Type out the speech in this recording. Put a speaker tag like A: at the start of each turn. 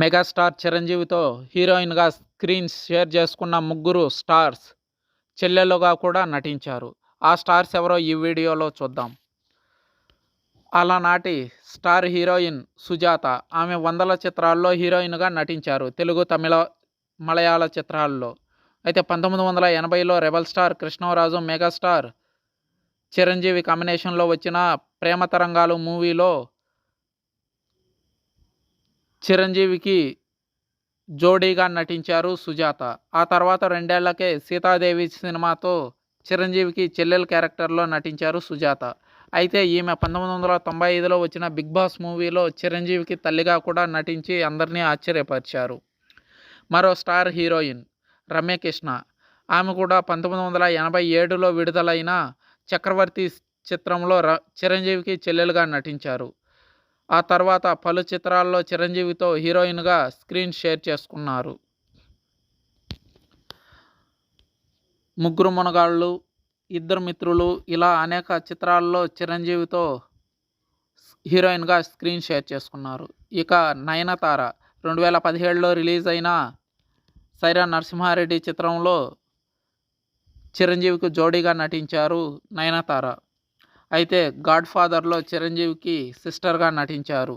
A: Megastar చిరంజీవితో హీరోయిన్గా screen share చేసుకున్న ముగ్గురు స్టార్స్ చెల్లెలుగా కూడా నటించారు. ఆ స్టార్స్ ఎవరో ఈ వీడియోలో చూద్దాం. అలానాటి స్టార్ హీరోయిన్ సుజాత ఆమె వందల చిత్రాల్లో హీరోయిన్గా నటించారు తెలుగు తమిళ మలయాళ చిత్రాల్లో. అయితే పంతొమ్మిది వందల ఎనభైలో rebel star Krishnam Raju megastar Chiranjeevi కాంబినేషన్లో వచ్చిన ప్రేమ తరంగాలు మూవీలో చిరంజీవికి జోడీగా నటించారు సుజాత. ఆ తర్వాత రెండేళ్ళకే సీతాదేవి సినిమాతో చిరంజీవికి చెల్లెల క్యారెక్టర్లో నటించారు సుజాత. అయితే ఈమె పంతొమ్మిది వందల తొంభై ఐదులో వచ్చిన బిగ్ బాస్ మూవీలో చిరంజీవికి తల్లిగా కూడా నటించి అందరినీ ఆశ్చర్యపరిచారు. మరో స్టార్ హీరోయిన్ రమ్యకృష్ణ ఆమె కూడా పంతొమ్మిది వందల ఎనభై ఏడులో విడుదలైన చక్రవర్తి చిత్రంలో ర చిరంజీవికి చెల్లెలుగా నటించారు. ఆ తర్వాత పలు చిత్రాల్లో చిరంజీవితో హీరోయిన్గా స్క్రీన్ షేర్ చేసుకున్నారు. ముగ్గురు మునగాళ్ళు ఇద్దరు మిత్రులు ఇలా అనేక చిత్రాల్లో చిరంజీవితో హీరోయిన్గా స్క్రీన్ షేర్ చేసుకున్నారు. ఇక నయనతార రెండు వేల పదిహేడులో రిలీజ్ అయిన సైరా నరసింహారెడ్డి చిత్రంలో చిరంజీవికి జోడీగా నటించారు నయనతార. అయితే గాడ్ ఫాదర్లో చిరంజీవికి సిస్టర్గా నటించారు.